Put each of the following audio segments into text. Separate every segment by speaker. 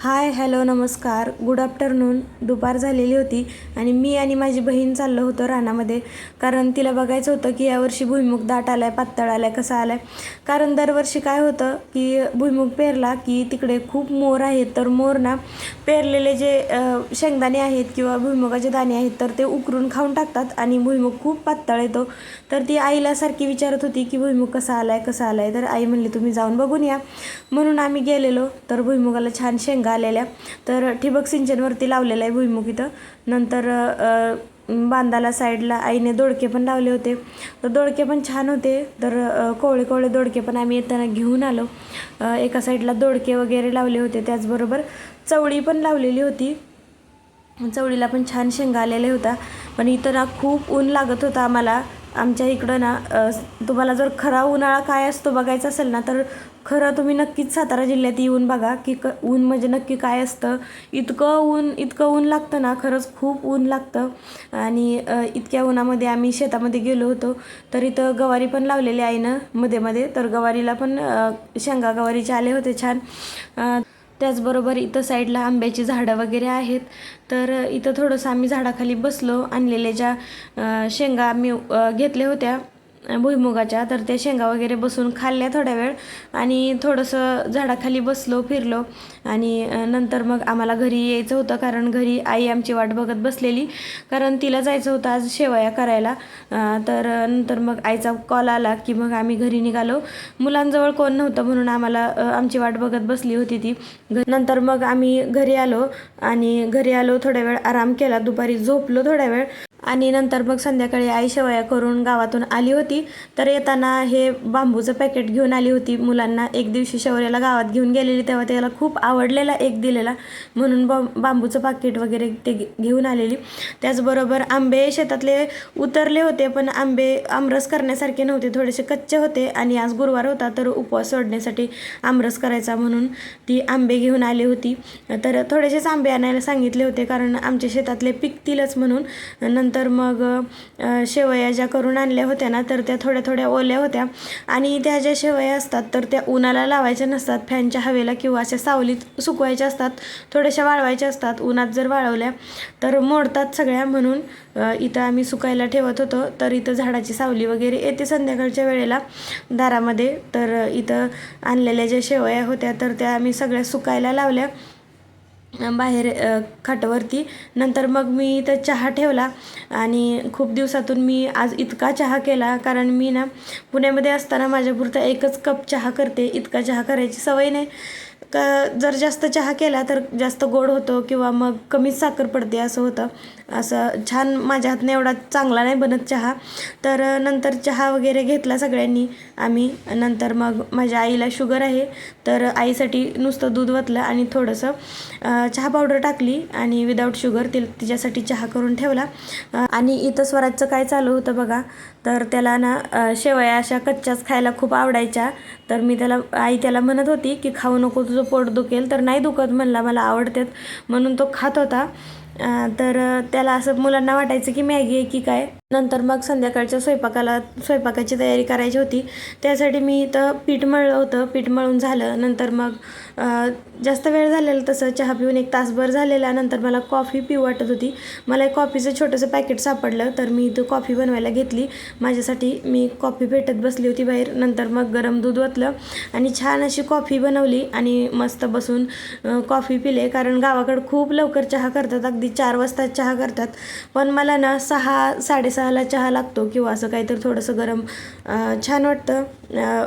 Speaker 1: हाय hello नमस्कार. Good afternoon. दुपार झालेली होती आणि मी आणि माझी बहीण चाललो होतो रानामध्ये. कारण तिला बघायचं होतं की यावर्षी भुईमुग दाट आलाय पातळ आलाय कसा आलाय. कारण दरवर्षी काय होतं की भुईमुग पेरला की तिकडे खूप मोर आहेत. तर मोर ना पेरलेले जे शेंगदाणे आहेत किंवा भुईमुगाचे दाणे आहेत तर ते उकरून खाऊन टाकतात आणि भुईमुग खूप पातळ येतो तर ती आईला सारखी विचारत होती की भुईमुग कसा आलाय कसा आलाय. तर आई म्हणली तुम्ही जाऊन बघून या. म्हणून आम्ही गेलेलो. तर भुईमुगाला छान शेंगा आलेल्या तर ठिबक सिंचनवरती लावलेलं आहे भुईमुग इथं. नंतर बांधाला साईडला आईने दोडके पण लावले होते. तर दोडके पण छान होते. तर कोवळे कोवळे दोडके पण आम्ही येताना घेऊन आलो. एका साईडला दोडके वगैरे लावले होते. त्याचबरोबर चवळी पण लावलेली होती. चवळीला पण छान शेंगा आलेल्या होता पण इथं ना खूप ऊन लागत होतं आम्हाला. आमच्या इकडं ना तुम्हाला जर खरा उन्हाळा काय असतो बघायचा असेल ना तर खरं तुम्ही नक्कीच सातारा जिल्ह्यात येऊन बघा की क ऊन म्हणजे नक्की काय असतं. इतकं ऊन इतकं ऊन लागतं ना खरंच खूप ऊन लागतं. आणि इतक्या उन्हामध्ये आम्ही शेतामध्ये गेलो होतो तर इथं गवारी पण लावलेली आहे ना मध्ये मध्ये. तर गवारीला पण शेंगा गवारीचे आले होते छान. त्याचबरोबर इथं साईडला आंब्याची झाडं वगैरे आहेत. तर इथं थोडंसं आम्ही झाडाखाली बसलो आणलेल्या ज्या शेंगा आम्ही घेतल्या होत्या. भुईमुगाच्या तर त्या शेंगा वगैरे बसून खाल्ल्या थोड्या वेळ आणि थोडंसं झाडाखाली बसलो फिरलो आणि नंतर मग आम्हाला घरी यायचं होतं कारण घरी आई आमची वाट बघत बसलेली कारण तिला जायचं होतं आज शेवया करायला. तर नंतर मग आईचा कॉल आला की मग आम्ही घरी निघालो. मुलांजवळ कोण नव्हतं म्हणून आम्हाला आमची वाट बघत बसली होती ती. नंतर मग आम्ही घरी आलो आणि घरी आलो थोड्या वेळ आराम केला. दुपारी झोपलो थोड्या वेळ. आणि नंतर मग संध्याकाळी आई शेवया करून गावातून आली होती. तर येताना हे बांबूचं पॅकेट घेऊन आली होती. मुलांना एक दिवशी शेवयाला गावात घेऊन गेलेली तेव्हा त्याला खूप आवडलेला एक दिलेला. म्हणून बॉ बांबूचं पाकिट वगैरे ते घे- घेऊन आलेली. त्याचबरोबर आंबे शेतातले उतरले होते पण आंबे आमरस करण्यासारखे नव्हते. थोडेसे कच्चे होते आणि आज गुरुवार होता तर उपवास सोडण्यासाठी आमरस करायचा म्हणून ती आंबे घेऊन आली होती. तर थोडेसेच आंबे आणायला सांगितले होते कारण आमच्या शेतातले पिकतीलच म्हणून. नंतर मग शेवया ज्या करून आणल्या होत्या ना तर त्या थोड्या थोड्या ओल्या होत्या. आणि त्या ज्या शेवया असतात तर त्या उन्हाला लावायच्या नसतात. फॅनच्या हवेला किंवा अशा सावलीत सुकवायच्या असतात. थोड्याशा वाळवायच्या असतात. उन्हात जर वाळवल्या तर मोडतात सगळ्या म्हणून. इथं आम्ही सुकायला ठेवत होतो. तर इथं झाडाची सावली वगैरे येते संध्याकाळच्या वेळेला दारामध्ये. तर इथं आणलेल्या ज्या शेवया होत्या तर त्या आम्ही सगळ्या सुकायला लावल्या. बाहेर खाटावरती. नंतर मग मी इथं चहा ठेवला आणि खूप दिवसातून मी आज इतका चहा केला कारण मी ना पुण्यामध्ये असताना माझ्यापुरता एकच कप चहा करते. इतका चहा करायची सवय नाही. का जर जास्त चहा केला तर जास्त गोड होतो किंवा मग कमीच साखर पडते असं होतं. असं छान माझ्या हातनं एवढा चांगला नाही बनत चहा. तर नंतर चहा वगैरे घेतला सगळ्यांनी. आम्ही नंतर मग माझ्या आईला शुगर आहे. तर आईसाठी नुसतं दूध वतलं आणि थोडंसं चहा पावडर टाकली आणि विदाऊट शुगर ति तिच्यासाठी चहा करून ठेवला. आणि इथं स्वराजचं काय चालू होतं बघा. तर त्याला ना शेवया अशा कच्च्याच खायला खूप आवडायच्या. तर मी त्याला आई त्याला म्हणत होती की खाऊ नको तुझं पोट दुखेल तर नाही दुखत म्हणला मला आवडतात म्हणून तो खात होता. तर त्याला असं मुलांना वाटायचं की मॅगी आहे की काय? नंतर मग संध्याकाळच्या स्वयंपाकाला स्वयंपाकाची तयारी करायची होती. त्यासाठी मी इथं पीठ मळलं होतं. पीठ मळून झालं. नंतर मग जास्त वेळ झालेला तसं चहा पिऊन एक तासभर झालेला. नंतर मला कॉफी पिऊ वाटत होती. मला एक कॉफीचं छोटंसं पॅकेट सापडलं. तर मी इथं कॉफी बनवायला घेतली. माझ्यासाठी मी कॉफी भेटत बसली होती बाहेर. नंतर मग गरम दूध ओतलं आणि छान अशी कॉफी बनवली आणि मस्त बसून कॉफी पिले. कारण गावाकडं खूप लवकर चहा करतात. अगदी चार वाजता चहा करतात. पण मला ना सहा चहाला चहा लागतो किंवा असं काहीतरी थोडंसं गरम छान वाटतं.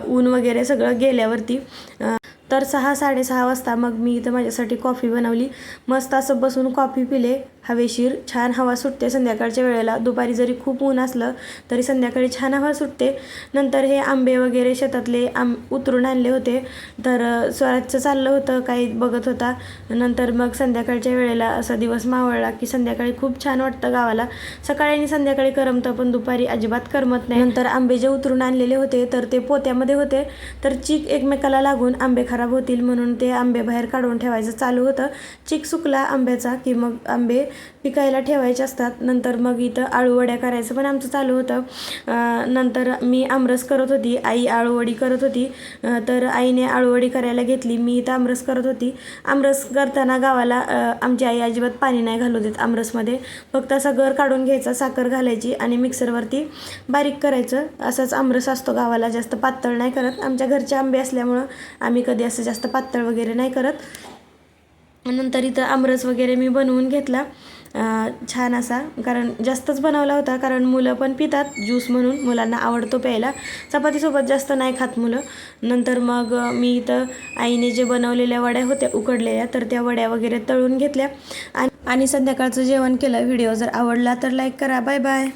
Speaker 1: ऊन वगैरे सगळं गेल्यावरती. तर सहा साडेसहा वाजता मग मी इथं माझ्यासाठी कॉफी बनवली. मस्त असं बसून कॉफी पिले. हवेशीर छान हवा सुटते संध्याकाळच्या वेळेला. दुपारी जरी खूप ऊन असलं तरी संध्याकाळी छान हवा सुटते. नंतर हे आंबे वगैरे शेतातले आंब उतरून आणले होते. तर स्वराजचं चाललं होतं काही बघत होता. नंतर मग संध्याकाळच्या वेळेला असा दिवस मावळला की संध्याकाळी खूप छान वाटतं गावाला. सकाळी आणि संध्याकाळी करमतं पण दुपारी अजिबात करमत नाही. नंतर आंबे जे उतरून आणलेले होते तर ते पोत्यामध्ये होते. तर चीक एकमेकाला लागून आंबे खराब खराब होतील म्हणून ते आंबे बाहेर काढून ठेवायचं. चालू होतं. चिक सुकला आंब्याचा की मग आंबे पिकायला ठेवायचे असतात. नंतर मग इथं आळूवड्या करायचं पण आमचं चालू होतं. नंतर मी आमरस करत होती. आई आळूवडी करत होती. तर आईने आळूवडी करायला घेतली. मी इथं आमरस करत होती. आमरस करताना गावाला आमची आई अजिबात पाणी नाही घालू देत आमरसमध्ये. फक्त असा गर काढून घ्यायचा साखर घालायची आणि मिक्सरवरती बारीक करायचं. असाच आमरस असतो गावाला. जास्त पातळ नाही करत. आमच्या घरचे आंबे असल्यामुळं आम्ही कधी असं जास्त पातळ वगैरे नाही करत. नंतर इथं आमरस वगैरे मी बनवून घेतला. छान असा. कारण जास्तच बनवला होता. कारण मुलं पण पितात ज्यूस म्हणून. मुलांना आवडतो प्यायला. चपातीसोबत जास्त नाही खात मुलं. नंतर मग मी इथं आईने जे बनवलेल्या वड्या होत्या उकडलेल्या तर त्या वड्या वगैरे तळून घेतल्या. आणि आणि संध्याकाळचं जेवण केलं. व्हिडिओ जर आवडला तर लाईक करा. Bye bye.